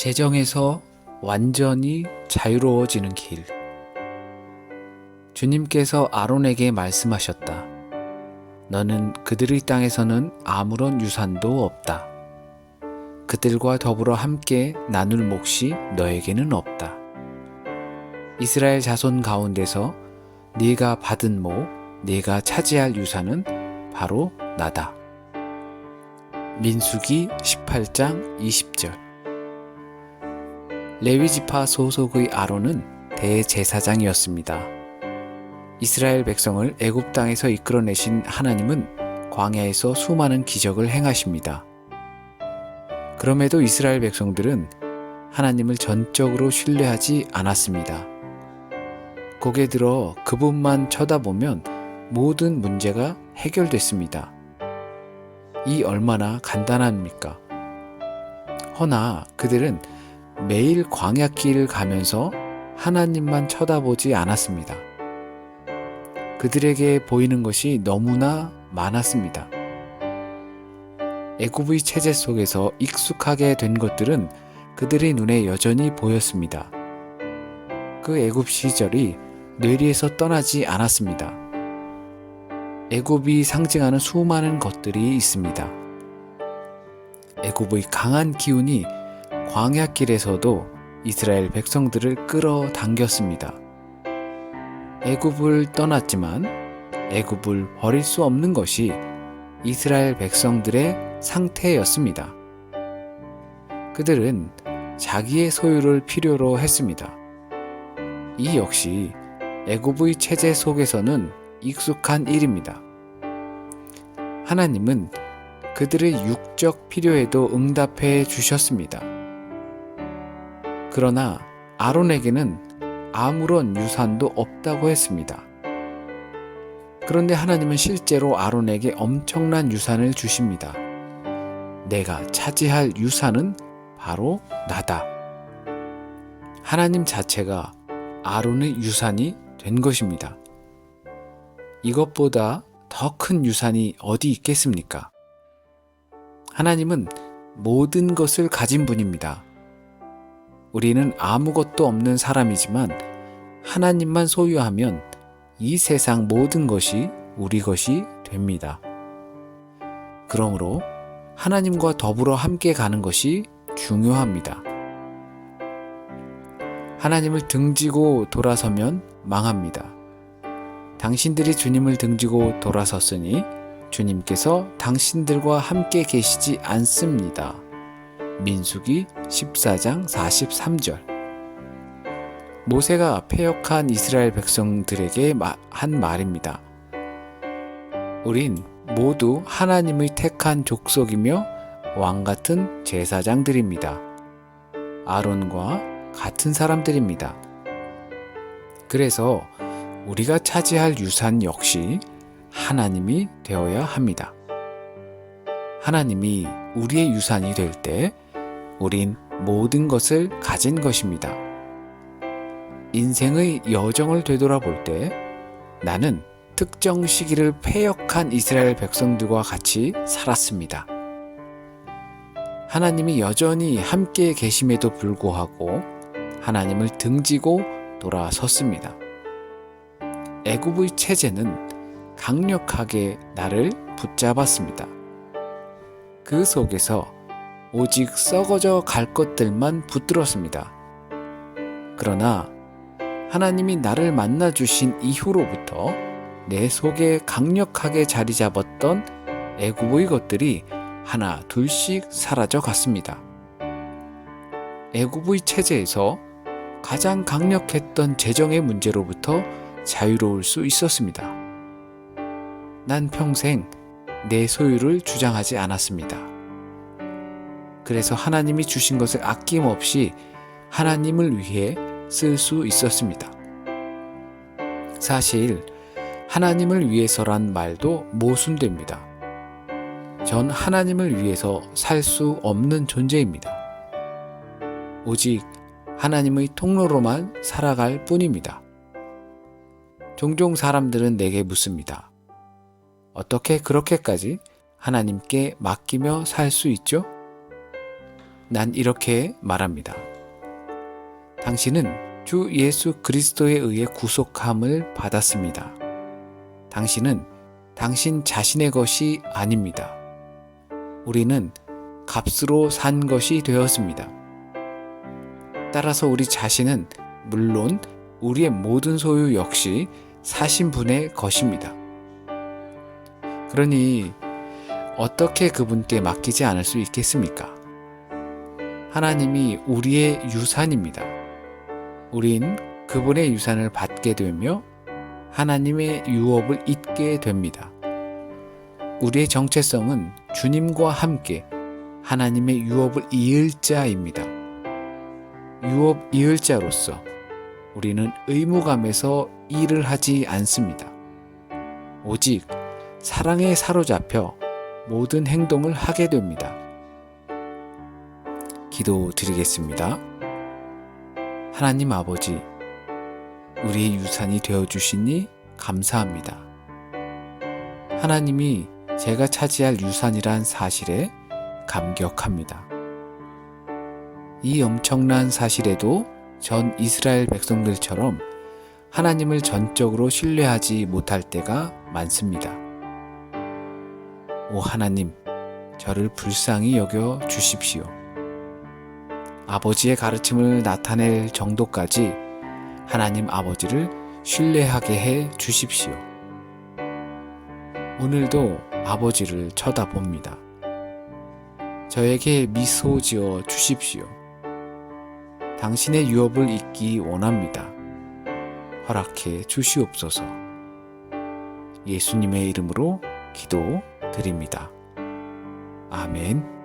재정에서 완전히 자유로워지는 길. 주님께서 아론에게 말씀하셨다. 너는 그들의 땅에서는 아무런 유산도 없다. 그들과 더불어 함께 나눌 몫이 너에게는 없다. 이스라엘 자손 가운데서 네가 받은 목, 네가 차지할 유산은 바로 나다. 민수기 18장 20절 레위지파 소속의 아론은 대제사장이었습니다. 이스라엘 백성을 애굽 땅에서 이끌어내신 하나님은 광야에서 수많은 기적을 행하십니다. 그럼에도 이스라엘 백성들은 하나님을 전적으로 신뢰하지 않았습니다. 고개 들어 그분만 쳐다보면 모든 문제가 해결됐습니다. 이 얼마나 간단합니까? 허나 그들은 매일 광야길을 가면서 하나님만 쳐다보지 않았습니다. 그들에게 보이는 것이 너무나 많았습니다. 애굽의 체제 속에서 익숙하게 된 것들은 그들의 눈에 여전히 보였습니다. 그 애굽 시절이 뇌리에서 떠나지 않았습니다. 애굽이 상징하는 수많은 것들이 있습니다. 애굽의 강한 기운이 광야길에서도 이스라엘 백성들을 끌어당겼습니다. 애굽을 떠났지만 애굽을 버릴 수 없는 것이 이스라엘 백성들의 상태였습니다. 그들은 자기의 소유를 필요로 했습니다. 이 역시 애굽의 체제 속에서는 익숙한 일입니다. 하나님은 그들의 육적 필요에도 응답해 주셨습니다. 그러나 아론에게는 아무런 유산도 없다고 했습니다. 그런데 하나님은 실제로 아론에게 엄청난 유산을 주십니다. 내가 차지할 유산은 바로 나다. 하나님 자체가 아론의 유산이 된 것입니다. 이것보다 더 큰 유산이 어디 있겠습니까? 하나님은 모든 것을 가진 분입니다. 우리는 아무것도 없는 사람이지만 하나님만 소유하면 이 세상 모든 것이 우리 것이 됩니다. 그러므로 하나님과 더불어 함께 가는 것이 중요합니다. 하나님을 등지고 돌아서면 망합니다. 당신들이 주님을 등지고 돌아섰으니 주님께서 당신들과 함께 계시지 않습니다. 민수기 14장 43절. 모세가 패역한 이스라엘 백성들에게 한 말입니다. 우린 모두 하나님의 택한 족속이며 왕 같은 제사장들입니다. 아론과 같은 사람들입니다. 그래서 우리가 차지할 유산 역시 하나님이 되어야 합니다. 하나님이 우리의 유산이 될 때 우린 모든 것을 가진 것입니다. 인생의 여정을 되돌아볼 때 나는 특정 시기를 패역한 이스라엘 백성들과 같이 살았습니다. 하나님이 여전히 함께 계심에도 불구하고 하나님을 등지고 돌아섰습니다. 애굽의 체제는 강력하게 나를 붙잡았습니다. 그 속에서 오직 썩어져 갈 것들만 붙들었습니다. 그러나 하나님이 나를 만나 주신 이후로부터 내 속에 강력하게 자리 잡았던 애굽의 것들이 하나 둘씩 사라져 갔습니다. 애굽의 체제에서 가장 강력했던 재정의 문제로부터 자유로울 수 있었습니다. 난 평생 내 소유를 주장하지 않았습니다. 그래서 하나님이 주신 것을 아낌없이 하나님을 위해 쓸 수 있었습니다. 사실 하나님을 위해서란 말도 모순됩니다. 전 하나님을 위해서 살 수 없는 존재입니다. 오직 하나님의 통로로만 살아갈 뿐입니다. 종종 사람들은 내게 묻습니다. 어떻게 그렇게까지 하나님께 맡기며 살 수 있죠? 난 이렇게 말합니다. 당신은 주 예수 그리스도에 의해 구속함을 받았습니다. 당신은 당신 자신의 것이 아닙니다. 우리는 값으로 산 것이 되었습니다. 따라서 우리 자신은 물론 우리의 모든 소유 역시 사신 분의 것입니다. 그러니 어떻게 그분께 맡기지 않을 수 있겠습니까? 하나님이 우리의 유산입니다. 우린 그분의 유산을 받게 되며 하나님의 유업을 잊게 됩니다. 우리의 정체성은 주님과 함께 하나님의 유업을 이을 자입니다. 유업 이을 자로서 우리는 의무감에서 일을 하지 않습니다. 오직 사랑에 사로잡혀 모든 행동을 하게 됩니다. 기도 드리겠습니다. 하나님 아버지, 우리의 유산이 되어 주시니 감사합니다. 하나님이 제가 차지할 유산이란 사실에 감격합니다. 이 엄청난 사실에도 전 이스라엘 백성들처럼 하나님을 전적으로 신뢰하지 못할 때가 많습니다. 오 하나님, 저를 불쌍히 여겨 주십시오. 아버지의 가르침을 나타낼 정도까지 하나님 아버지를 신뢰하게 해 주십시오. 오늘도 아버지를 쳐다봅니다. 저에게 미소 지어 주십시오. 당신의 유업을 잊기 원합니다. 허락해 주시옵소서. 예수님의 이름으로 기도 드립니다. 아멘.